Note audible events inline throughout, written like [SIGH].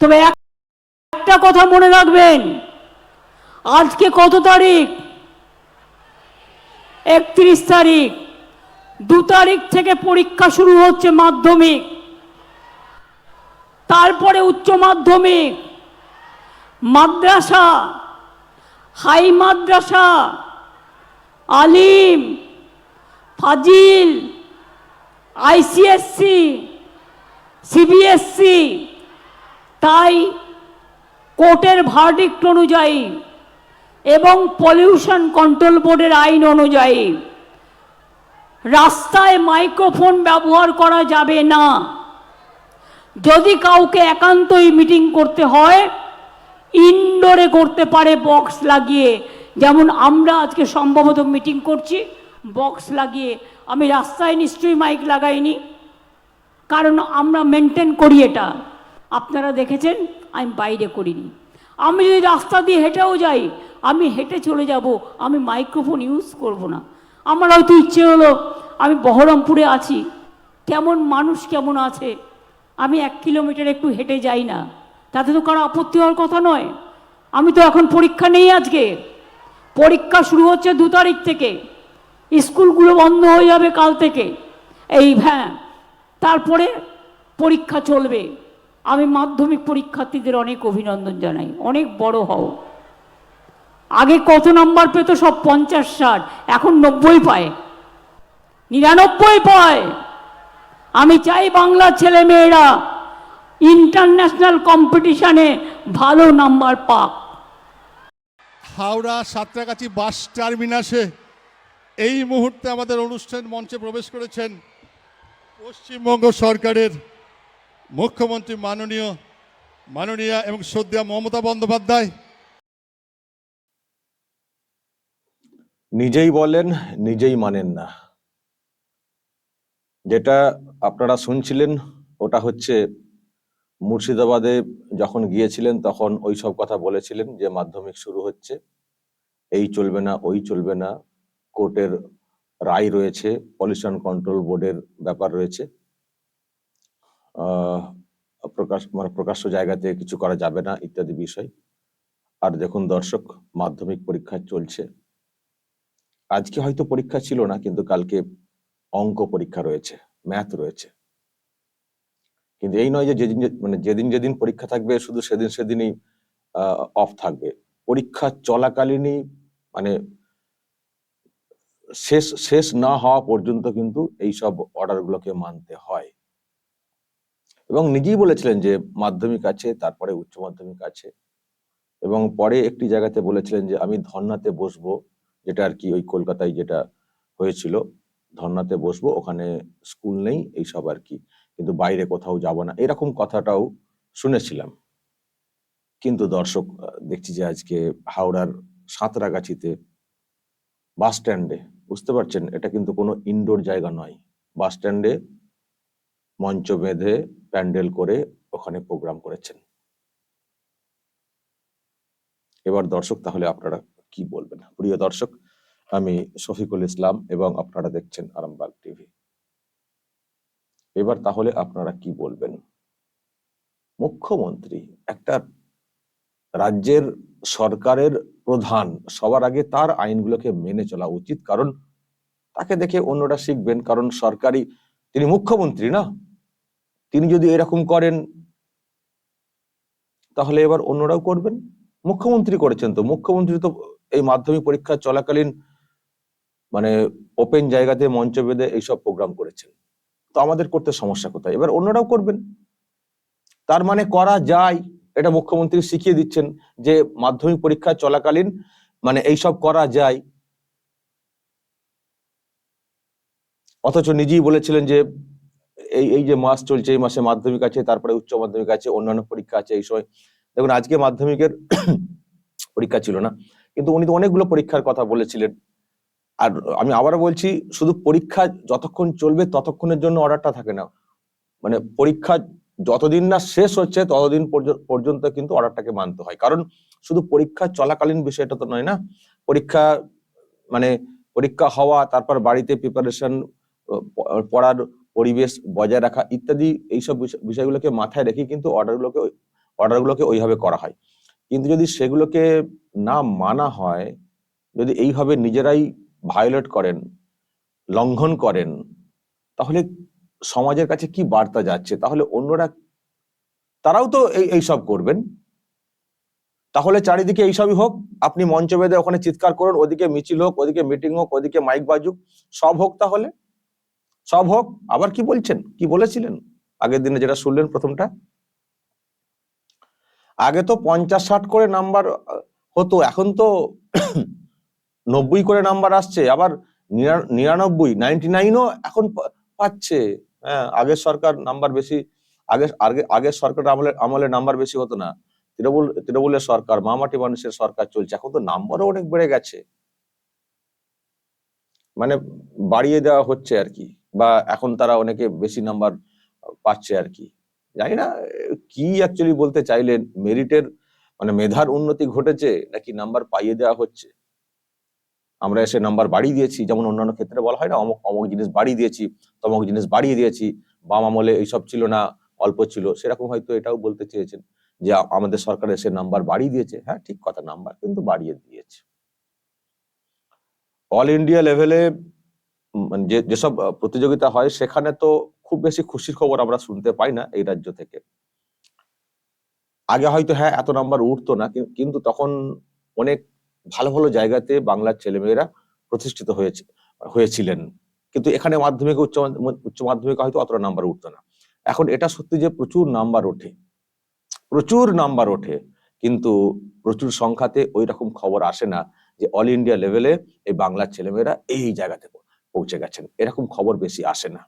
তবে একটা কথা মনে রাখবেন। আজকে কত তারিখ? একত্রিশ তারিখ। দু তারিখ থেকে পরীক্ষা শুরু হচ্ছে মাধ্যমিক। তারপরে উচ্চ মাধ্যমিক। মাদ্রাসা। হাই মাদ্রাসা। আলিম। ফাজিল। আইসিএসসি। সিবিএসসি। তাই কোর্টের ভার্ডিক্ট অনুযায়ী এবং পলিউশন কন্ট্রোল বোর্ডের আইন অনুযায়ী রাস্তায় মাইক্রোফোন ব্যবহার করা যাবে না। যদি কাউকে একান্তই মিটিং করতে হয় ইনডোরে করতে পারে বক্স লাগিয়ে। যেমন আমরা আজকে সম্ভবত মিটিং করছি বক্স লাগিয়ে। আমি রাস্তায় নিশ্চয়ই মাইক লাগাইনি, কারণ আমরা মেনটেন করি এটা। আপনারা দেখেছেন? আমি বাইরে করিনি। আমি যদি রাস্তা দিয়ে হেঁটেও যাই, আমি হেঁটে চলে যাব, আমি মাইক্রোফোন ইউজ করব না। আমার হয়তো ইচ্ছে হলো, আমি বহরমপুরে আছি, কেমন মানুষ কেমন আছে, আমি এক কিলোমিটার একটু হেঁটে যাই না। তাতে তো কারও আপত্তি হওয়ার কথা নয়। আমি তো এখন পরীক্ষা নেই আজকে। পরীক্ষা শুরু হচ্ছে দু তারিখ থেকে। স্কুলগুলো বন্ধ হয়ে যাবে কাল থেকে। এই হ্যাঁ তারপরে পরীক্ষা চলবে। আমি মাধ্যমিক পরীক্ষার্থীদের অনেক অভিনন্দন জানাই, অনেক বড় হও। আগে কত নাম্বার পেত? সব পঞ্চাশ, ষাট, এখন নব্বই পায়। নিরানব্বই পায়। আমি চাই বাংলার ছেলে মেয়েরা ইন্টারন্যাশনাল কম্পিটিশনে ভালো নাম্বার পাক। হাওড়া সাঁতরাগাছি বাস টার্মিনাসে এই মুহূর্তে আমাদের অনুষ্ঠান মঞ্চে প্রবেশ করেছেন পশ্চিমবঙ্গ সরকারের মুখ্যমন্ত্রী মাননীয়, মাননীয়া এবং শ্রদ্ধা মমতা বন্দ্যোপাধ্যায়। নিজেই বলেন, নিজেই মানেন না। যেটা আপনারা শুনছিলেন, ওটা হচ্ছে মুর্শিদাবাদে যখন গিয়েছিলেন, তখন ওই সব কথা বলেছিলেন যে মাধ্যমিক শুরু হচ্ছে, এই চলবে না, ওই চলবে না, কোর্টের রায় রয়েছে, পলিউশন কন্ট্রোল বোর্ডের ব্যাপার রয়েছে। প্রকাশ মানে প্রকাশ্য জায়গাতে কিছু করা যাবে না ইত্যাদি বিষয়। আর দেখুন দর্শক, মাধ্যমিক পরীক্ষা চলছে। আজকে হয়তো পরীক্ষা ছিল না, কিন্তু কালকে অঙ্ক পরীক্ষা রয়েছে, ম্যাথ রয়েছে। কিন্তু এই নয় যে যেদিন মানে যেদিন যেদিন পরীক্ষা থাকবে, শুধু সেদিন সেদিনই অফ থাকবে। পরীক্ষা চলাকালীনই মানে শেষ শেষ না হওয়া পর্যন্ত কিন্তু এই সব অর্ডারগুলোকে মানতে হয়। এবং নিজেই বলেছিলেন যে মাধ্যমিক আছে, তারপরে উচ্চ মাধ্যমিক আছে। এবং পরে একটি জায়গাতে বলেছিলেন যে আমি ধর্নাতে বসবো, যেটা আর কি ওই কলকাতায় যেটা হয়েছিল। ধর্নাতে বসবো, ওখানে স্কুল নেই, এইসব আর কি। কিন্তু বাইরে কোথাও যাব না। এরকম কথাটাও শুনেছিলাম। কিন্তু দর্শক দেখছি যে আজকে হাওড়ার সাঁতরাগাছিতে বাস স্ট্যান্ডে, বুঝতে পারছেন? এটা কিন্তু কোনো ইনডোর জায়গা নয়। বাস স্ট্যান্ডে মঞ্চ বেঁধে প্যান্ডেল করে ওখানে প্রোগ্রাম করেছেন। এবার দর্শক, তাহলে আপনারা কি বলবেন? প্রিয় দর্শক, আমি শফিকুল ইসলাম এবং আপনারা দেখছেন আরামবাগ টিভি। এবার তাহলে আপনারা কি বলবেন? মুখ্যমন্ত্রী, একটা রাজ্যের সরকারের প্রধান, সবার আগে তার আইনগুলোকে মেনে চলা উচিত, কারণ তাকে দেখে অন্যরা শিখবেন, কারণ সরকারি তিনি মুখ্যমন্ত্রী না? তিনি যদি এরকম করেন, তাহলে এবার অন্যরাও করবেন। মুখ্যমন্ত্রী করেছেন তো। মুখ্যমন্ত্রী তো এই মাধ্যমিক পরীক্ষা চলাকালীন মানে ওপেন জায়গাতে, মঞ্চ বেঁধে এইসব প্রোগ্রাম করেছেন। তো আমাদের করতে সমস্যা কোথায়? এবার অন্যরাও করবেন। তার মানে করা যায়, এটা মুখ্যমন্ত্রী শিখিয়ে দিচ্ছেন যে মাধ্যমিক পরীক্ষা চলাকালীন মানে এইসব করা যায়। অথচ নিজেই বলেছিলেন যে এই এই যে মাস চলছে, এই মাসে মাধ্যমিক আছে, তারপরে উচ্চ মাধ্যমিক আছে, অন্যান্য পরীক্ষা আছে, এই সময়। দেখুন, আজকে মাধ্যমিকের [COUGHS] পরীক্ষা ছিল না, কিন্তু উনি তো অনেকগুলো পরীক্ষার কথা বলেছিলেন। আর আমি আবারও বলছি, শুধু পরীক্ষা যতক্ষণ চলবে, ততক্ষণের জন্য অর্ডারটা থাকে না। মানে পরীক্ষা যতদিন না শেষ হচ্ছে, ততদিন পর্য- পর্যন্ত কিন্তু অর্ডারটাকে মানতে হয়। কারণ শুধু পরীক্ষা চলাকালীন বিষয়টা তো নয় না, পরীক্ষা মানে পরীক্ষা হওয়া, তারপর বাড়িতে প্রিপারেশন পড়ার পরিবেশ বজায় রাখা ইত্যাদি এইসব বিষয়গুলোকে মাথায় রেখে কিন্তু অর্ডারগুলোকে অর্ডারগুলোকে ওইভাবে করা হয়। কিন্তু যদি সেগুলোকে না মানা হয়, যদি এইভাবে নিজেরাই ভায়োলেট করেন, লঙ্ঘন করেন, তাহলে সমাজের কাছে কি বার্তা যাচ্ছে? তাহলে অন্যরা, তারাও তো এই, এইসব করবেন। তাহলে চারিদিকে এইসবই হোক, আপনি মঞ্চ বেঁধে ওখানে চিৎকার করুন, ওদিকে মিছিল হোক, ওদিকে মিটিং হোক, ওদিকে মাইক বাজুক, সব হোক তাহলে। সব হোক, আবার কি বলছেন? কি বলেছিলেন? আগের দিনে যেটা শুনলেন প্রথমটা? আগে তো পঞ্চাশ ষাট করে নাম্বার হতো, এখন তো [COUGHS] নব্বই করে নাম্বার আসছে, আবার নিরানব্বই নাইনটি নাইনও এখন পাচ্ছে। হ্যাঁ আগের সরকার নাম্বার বেশি, আগে আগে, আগের সরকার আমলে আমলে নাম্বার বেশি হতো না। তৃণমূল, তৃণমূলের সরকার, মামাটি মানুষের সরকার চলছে, এখন তো নাম্বারও অনেক বেড়ে গেছে। মানে বাড়িয়ে দেওয়া হচ্ছে আর কি। বা এখন তারা অনেকে বেশি নাম্বার পাচ্ছে আর কি। জানি না, কি অ্যাকচুয়ালি বলতে চাইলেন? মেরিটের মানে মেধার উন্নতি ঘটেছে নাকি নাম্বার পাইয়ে দেওয়া হচ্ছে? আমরা এসে নাম্বার বাড়িয়ে দিয়েছি, যেমন অন্যান্য ক্ষেত্রে বলা হয় না, অমুক অমুক জিনিস বাড়িয়ে দিয়েছি, তমক জিনিস বাড়িয়ে দিয়েছি, বাম আমলে এইসব ছিল না, অল্প ছিল। সেরকম হয়তো এটাও বলতে চেয়েছেন যে আমাদের সরকার এসে নাম্বার বাড়িয়ে দিয়েছে। হ্যাঁ ঠিক কথা নাম্বার কিন্তু বাড়িয়ে দিয়েছে। অল ইন্ডিয়া লেভেলে যে, যেসব প্রতিযোগিতা হয় সেখানে তো খুব বেশি খুশির খবর আমরা শুনতে পাই না এই রাজ্য থেকে। আগে হয়তো হ্যাঁ এত নাম্বার উঠতো না কিন্তু তখন অনেক ভালো ভালো জায়গাতে বাংলার ছেলেমেয়েরা প্রতিষ্ঠিত হয়েছে, হয়েছিলেন। কিন্তু এখানে মাধ্যমিক, উচ্চ উচ্চ মাধ্যমিকে হয়তো অতটা নাম্বার উঠতো না। এখন এটা সত্যি যে প্রচুর নাম্বার ওঠে, প্রচুর নাম্বার ওঠে, কিন্তু প্রচুর সংখ্যাতে ওই রকম খবর আসে না যে অল ইন্ডিয়া লেভেলে এই বাংলার ছেলেমেয়েরা এই জায়গাতে পৌঁছে গেছেন। এরকম খবর বেশি আসে না।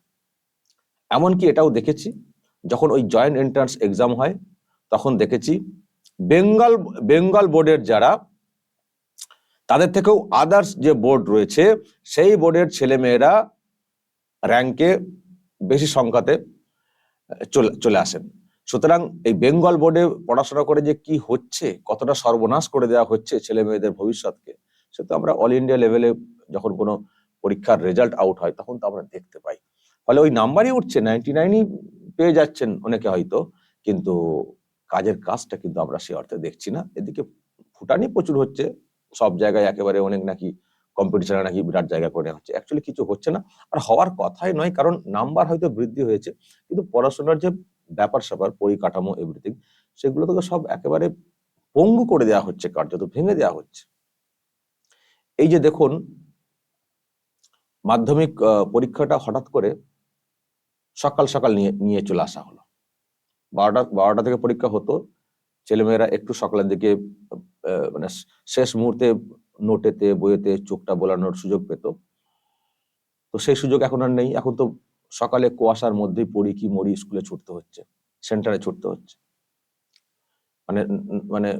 এমনকি এটাও দেখেছি, যখন ওই জয়েন্ট এন্ট্রান্স এক্সাম হয়, তখন দেখেছি বেঙ্গল বেঙ্গল বোর্ডের যারা, তাদের থেকেও আদার্স যে বোর্ড রয়েছে, সেই বোর্ডের ছেলেমেয়েরা র্যাঙ্কে বেশি সংখ্যাতে চলে চলে আসেন। সুতরাং এই বেঙ্গল বোর্ডে পড়াশোনা করে যে কি হচ্ছে, কতটা সর্বনাশ করে দেওয়া হচ্ছে ছেলে মেয়েদের ভবিষ্যৎকে, সে তো আমরা অল ইন্ডিয়া লেভেলে যখন কোনো পরীক্ষার রেজাল্ট আউট হয়, তখন তো আমরা দেখতে পাই। ফলে ওই নাম্বারই উঠছে নাইনটি নাইনই পেয়ে যাচ্ছেন অনেকে হয়তো, কিন্তু কাজের কাজটা কিন্তু আমরা সে অর্থে দেখছি না। এদিকে ফুটানি প্রচুর হচ্ছে, সব জায়গায় একেবারে অনেক নাকি কম্পিটিশনে নাকি বিরাট জায়গা করে হচ্ছে। অ্যাকচুয়ালি কিছু হচ্ছে না, আর হওয়ার কথাই নয়, কারণ নাম্বার হয়তো বৃদ্ধি হয়েছে, কিন্তু পড়াশোনার যে ব্যাপার স্যাপার, পরিকাঠামো এভরিথিং সেগুলো তো সব একেবারে পঙ্গু করে দেওয়া হচ্ছে, কার্যত ভেঙে দেওয়া হচ্ছে। এই যে দেখুন মাধ্যমিক পরীক্ষাটা হঠাৎ করে সকাল সকাল নিয়ে নিয়ে চলে আসা হলো। বারোটা বারোটা থেকে পরীক্ষা হতো। ছেলেমেয়েরা একটু সকালের দিকে মানে শেষ মুহূর্তে নোটেতে, বইয়েতে চোখটা বোলানোর সুযোগ পেত। তো সেই সুযোগ এখন আর নেই। এখন তো সকালে কুয়াশার মধ্যেই পড়ি কি মরি স্কুলে ছুটতে হচ্ছে, সেন্টারে ছুটতে হচ্ছে। মানে মানে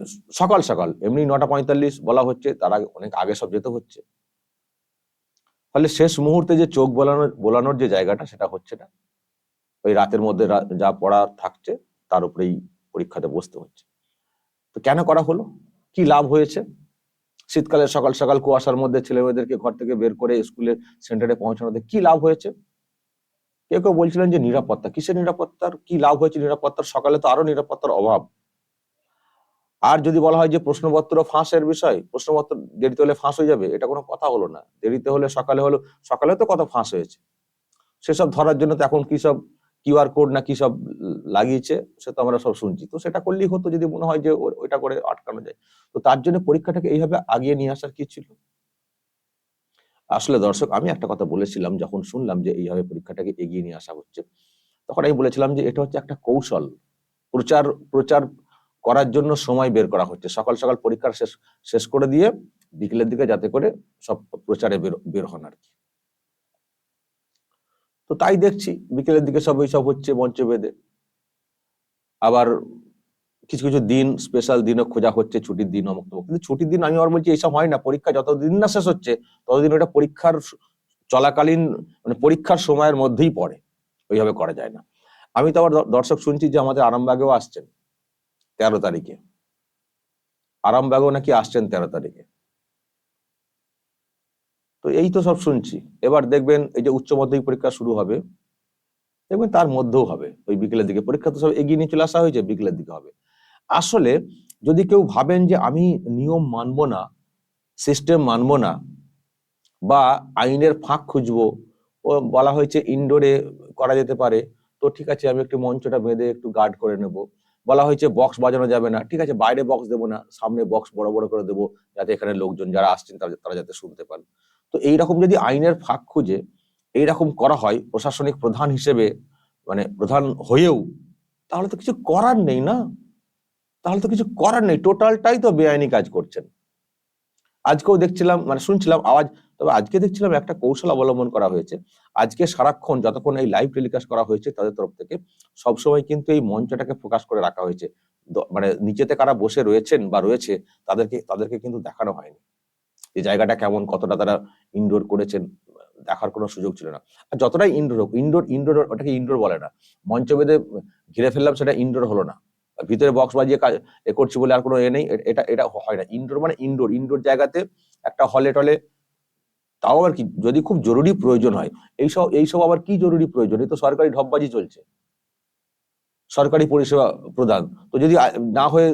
সকাল সকাল, এমনি নটা পঁয়তাল্লিশ বলা হচ্ছে, তার আগে অনেক আগে সব যেতে হচ্ছে। ফলে শেষ মুহূর্তে যে চোখ বোলানোর বোলানোর যে জায়গাটা, সেটা হচ্ছে না। ওই রাতের মধ্যে যা পড়া থাকছে, তার উপরেই পরীক্ষাতে বসতে হচ্ছে। তো কেন করা হলো? কি লাভ হয়েছে? শীতকালে সকাল সকাল কুয়াশার মধ্যে ছেলে মেয়েদেরকে ঘর থেকে বের করে স্কুলের সেন্টারে পৌঁছানোতে কি লাভ হয়েছে? কেউ কেউ বলছিলেন যে নিরাপত্তা। কিসের নিরাপত্তার? কি লাভ হয়েছে নিরাপত্তার? সকালে তো আরও নিরাপত্তার অভাব। আর যদি বলা হয় যে প্রশ্নপত্র ফাঁসের বিষয়, প্রশ্নপত্র দেরিতে হলে ফাঁস হয়ে যাবে, এটা কোনো কথা হলো না। দেরিতে হলে সকালে হলো, সকালে তো কত ফাঁস হয়েছে। সেসব ধরার জন্য তো এখন কি সব কিউআর কোড না কি সব লাগিয়েছে, সে তো আমরা সব শুনছি। তো সেটা করলেই হতো যদি মনে হয় যে ওইটা করে আটকানো যায়। তো তার জন্য পরীক্ষাটাকে এইভাবে আগিয়ে নিয়ে আসার কি ছিল? আসলে দর্শক, আমি একটা কথা বলেছিলাম, যখন শুনলাম যে এইভাবে পরীক্ষাটাকে এগিয়ে নিয়ে আসা হচ্ছে, তখন আমি বলেছিলাম যে এটা হচ্ছে একটা কৌশল। প্রচার প্রচার করার জন্য সময় বের করা হচ্ছে। সকাল সকাল পরীক্ষা শেষ শেষ করে দিয়ে বিকেলের দিকে যাতে করে সব প্রচারে বের বের হন আর কি। তো তাই দেখছি, বিকেলের দিকে সব সব হচ্ছে মঞ্চ বেঁধে। আবার কিছু কিছু দিন স্পেশাল দিনও খোঁজা হচ্ছে, ছুটির দিন অমুক তমুক। কিন্তু ছুটির দিন আমি আর বলছি এইসব হয় না, পরীক্ষা যতদিন না শেষ হচ্ছে, ততদিন ওটা পরীক্ষার চলাকালীন মানে পরীক্ষার সময়ের মধ্যেই পড়ে। ওইভাবে করা যায় না। আমি তো আবার দর্শক শুনছি যে আমাদের আরামবাগেও আসছেন। তেরো তারিখে। আরামবাগেও নাকি আসছেন তেরো তারিখে। তো এই তো সব শুনছি। এবার দেখবেন এই যে উচ্চ মাধ্যমিক পরীক্ষা শুরু হবে, দেখবেন তার মধ্যেও হবে। ওই বিকেলের দিকে পরীক্ষা তো সব এগিয়ে নিয়ে চলে আসা হয়েছে, বিকেলের দিকে হবে। আসলে যদি কেউ ভাবেন যে আমি নিয়ম মানব না, সিস্টেম মানব না, বা আইনের ফাঁক খুঁজবো, ও বলা হয়েছে ইনডোরে করা যেতে পারে, তো ঠিক আছে, আমি একটু মঞ্চটা বেঁধে একটু গার্ড করে নেব। বলা হয়েছে বক্স বাজানো যাবে না। ঠিক আছে, বাইরে বক্স দেবো না, সামনে বক্স বড় বড় করে দেবো, যাতে এখানে লোকজন যারা আসছেন তারা তারা যাতে শুনতে পান। তো এইরকম যদি আইনের ফাঁক খুঁজে, এইরকম করা হয় প্রশাসনিক প্রধান হিসেবে মানে প্রধান হয়েও, তাহলে তো কিছু করার নেই না? তাহলে তো কিছু করার নেই। টোটালটাই তো বেআইনি কাজ করছেন। আজকেও দেখছিলাম মানে শুনছিলাম আওয়াজ তবে আজকে দেখছিলাম একটা কৌশল অবলম্বন করা হয়েছে। আজকে সারাক্ষণ যতক্ষণ এই লাইভ টেলিকাস্ট করা হয়েছে তাদের তরফ থেকে সবসময় কিন্তু এই মঞ্চটাকে ফোকাস করে রাখা হয়েছে। মানে নিচেতে কারা বসে রয়েছেন বা রয়েছে তাদেরকে তাদেরকে কিন্তু দেখানো হয়নি। এই জায়গাটা কেমন, কতটা তারা ইনডোর করেছেন, দেখার কোনো সুযোগ ছিল না। আর যতটাই ইনডোর হোক ইনডোর ইনডোর ওটাকে ইনডোর বলে না। মঞ্চ বেঁধে ঘিরে ফেললাম সেটা ইনডোর হলো না। ভিতরে বক্স বাজিয়ে কাজ, এ করছি বলে আর কোনো এ নেই এটা এটা হয় না। ইনডোর মানে ইনডোর ইনডোর জায়গাতে একটা হলে টলে তাও আবার কি? যদি খুব জরুরি প্রয়োজন হয়, এইসব এইসব আবার কি জরুরি প্রয়োজন? এই তো সরকারি ঢপবাজি চলছে। সরকারি পরিষেবা প্রদান। তো যদি না হয়ে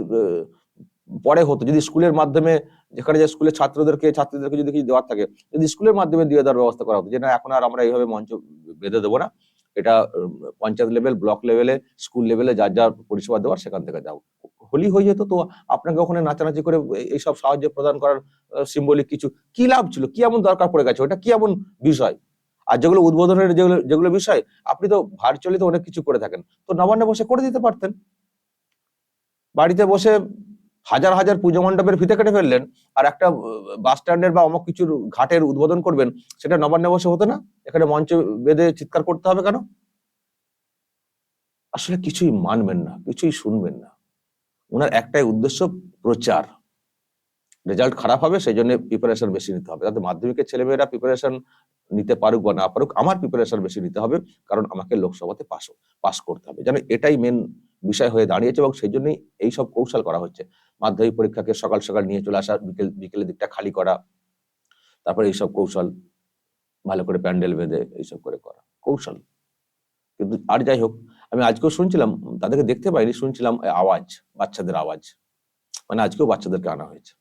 পরে হতো, যদি স্কুলের মাধ্যমে, যেখানে যে স্কুলের ছাত্রদেরকে, ছাত্রীদেরকে যদি কিছু দেওয়ার থাকে, যদি স্কুলের মাধ্যমে দিয়ে দেওয়ার ব্যবস্থা করা হতো, যে না, এখন আর আমরা এইভাবে মঞ্চ বেঁধে দেবো না এটা পঞ্চায়েত লেভেল ব্লক লেভেলে স্কুল লেভেলে যার যার পরিষেবা দেওয়ার সেখান থেকে যাও। হোলি হয়ে যেত তো আপনাকে ওখানে নাচানাচি করে এইসব সাহায্য প্রদান করার সিম্বলিক কিছু, কি লাভ ছিল? কি এমন দরকার পড়ে গেছে? ওটা কি এমন বিষয়? আর যেগুলো উদ্বোধনের যেগুলো যেগুলো বিষয়, আপনি তো ভার্চুয়ালি তো অনেক কিছু করে থাকেন। তো নবান্নে বসে করে দিতে পারতেন। বাড়িতে বসে হাজার হাজার পুজো মণ্ডপের ফিতে কেটে ফেললেন, আর একটা বাস স্ট্যান্ডের বা অমুক কিছুর ঘাটের উদ্বোধন করবেন, সেটা নবান্নে বসে হতো না? এখানে মঞ্চ বেঁধে চিৎকার করতে হবে কেন? আসলে কিছুই মানবেন না, কিছুই শুনবেন না। ওনার একটাই উদ্দেশ্য প্রচার। রেজাল্ট খারাপ হবে সেই জন্য প্রিপারেশন বেশি নিতে হবে। যাতে মাধ্যমিকের ছেলেমেয়েরা প্রিপারেশন নিতে পারুক বা না পারুক, আমার প্রিপারেশন বেশি নিতে হবে, কারণ আমাকে লোকসভাতে পাস পাস করতে হবে। যেন এটাই মেন বিষয় হয়ে দাঁড়িয়েছে এবং সেই জন্যই এই সব কৌশল করা হচ্ছে। মাধ্যমিক পরীক্ষাকে সকাল সকাল নিয়ে চলে আসা, বিকেল, বিকেলের দিকটা খালি করা, তারপরে এইসব কৌশল ভালো করে প্যান্ডেল বেঁধে এইসব করে করা। কৌশল। কিন্তু আর যাই হোক, আমি আজকেও শুনছিলাম, তাদেরকে দেখতে পাইনি, শুনছিলাম আওয়াজ, বাচ্চাদের আওয়াজ। মানে আজকেও বাচ্চাদেরকে আনা হয়েছে।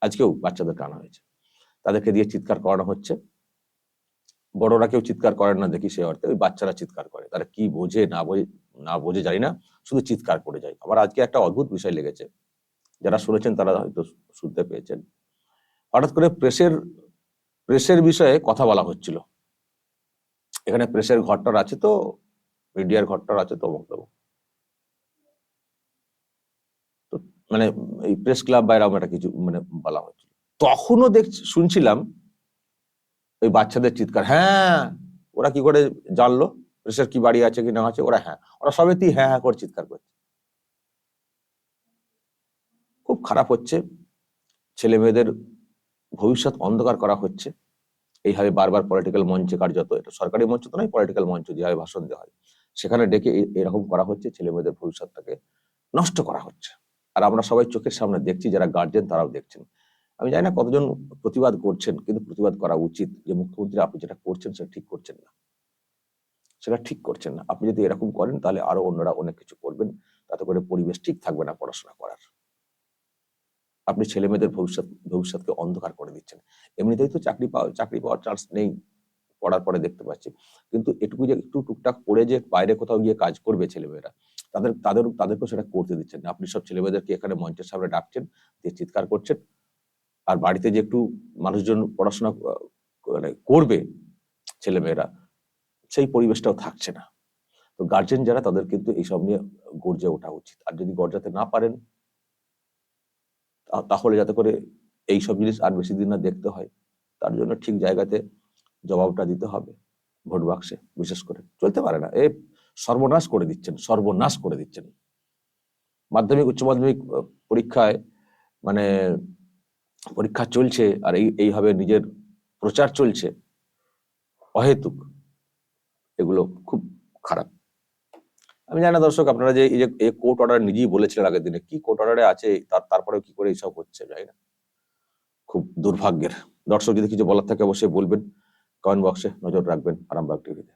আজকেও বাচ্চাদেরকে আনা হয়েছে। তাদেরকে দিয়ে চিৎকার করানো হচ্ছে। বড়রা কেউ চিৎকার করেন না দেখি সে অর্থে, ওই বাচ্চারা চিৎকার করে। তারা কি বোঝে, না বোঝে না বোঝে জানি না, শুধু চিৎকার করে যায়। আমার আজকে একটা অদ্ভুত বিষয় লেগেছে। যারা শুনেছেন তারা হয়তো শুনতে পেয়েছেন। হঠাৎ করে প্রেসের প্রেসের বিষয়ে কথা বলা হচ্ছিল। এখানে প্রেসের ঘরটার আছে তো, মিডিয়ার ঘরটার আছে তো। তো মানে এই প্রেস ক্লাব বা এরকম একটা কিছু মানে বলা হচ্ছিল। তখনও দেখ শুনছিলাম ওই বাচ্চাদের চিৎকার হ্যাঁ ওরা কি করে জানলো? প্রেসের কি বাড়ি আছে কি না আছে? ওরা হ্যাঁ ওরা সবেতেই হ্যাঁ হ্যাঁ করে চিৎকার করছে। খুব খারাপ হচ্ছে। ছেলে মেয়েদের ভবিষ্যৎ অন্ধকার করা হচ্ছে। এইভাবে বারবার পলিটিক্যাল মঞ্চে কার্যত, এটা সরকারি মঞ্চ তো নয় পলিটিক্যাল মঞ্চ যেভাবে ভাষণ দেওয়া হয়, সেখানে ডেকে এরকম করা হচ্ছে ছেলে মেয়েদের ভবিষ্যৎটাকে নষ্ট করা হচ্ছে। আর আমরা সবাই চোখের সামনে দেখছি, যারা গার্জেন তারাও দেখছেন। আমি জানি না কতজন প্রতিবাদ করছেন, কিন্তু প্রতিবাদ করা উচিত যে মুখ্যমন্ত্রী আপনি যেটা করছেন সেটা ঠিক করছেন না। সেটা ঠিক করছেন না। আপনি যদি এরকম করেন, তাহলে আরও অন্যরা অনেক কিছু করবেন, তাতে করে পরিবেশ ঠিক থাকবে না পড়াশোনা করার। আপনি ছেলে মেয়েদের ভবিষ্যৎ, ভবিষ্যৎকে অন্ধকার করে দিচ্ছেন। এমনিতেই তো চাকরি পাওয়া, চাকরি পাওয়ার চান্স নেই, পড়ার পরে দেখতে পাচ্ছি। কিন্তু এটুকু যে, একটু টুকটাক পড়ে যে, বাইরে কোথাও গিয়ে কাজ করবে ছেলেমেয়েরা, তাদের তাদের, তাদেরকেও সেটা করতে দিচ্ছেন না। আপনি সব ছেলেমেয়েদেরকে এখানে মঞ্চের সামনে ডাকছেন, দিয়ে চিৎকার করছেন, আর বাড়িতে যে একটু মানুষজন পড়াশোনা মানে করবে ছেলেমেয়েরা, সেই পরিবেশটাও থাকছে না। তো গার্জেন যারা, তাদের কিন্তু এইসব নিয়ে গর্জে ওঠা উচিত। আর যদি গর্জাতে না পারেন তাহলে যাতে করে এই সব জিনিস আর বেশি দিন না দেখতে হয়, তার জন্য ঠিক জায়গাতে জবাবটা দিতে হবে ভোট বাক্সে বিশেষ করে। চলতে পারে না। এ সর্বনাশ করে দিচ্ছেন, সর্বনাশ করে দিচ্ছেন। মাধ্যমিক, উচ্চ মাধ্যমিক পরীক্ষায় মানে পরীক্ষা চলছে আর এই, এইভাবে নিজের প্রচার চলছে, অহেতুক। এগুলো খুব খারাপ। আমি জানি না দর্শক, আপনারা যে, এই কোর্ট অর্ডার নিজেই বলেছিলেন আগের দিনে, কি কোর্ট অর্ডারে আছে, তার, তারপরেও কি করে এইসব হচ্ছে যাই না। খুব দুর্ভাগ্যের। দর্শক, যদি কিছু বলার থাকে, অবশ্যই বলবেন। কমেন্ট বক্সে নজর রাখবেন, আরামবাগ টিভিতে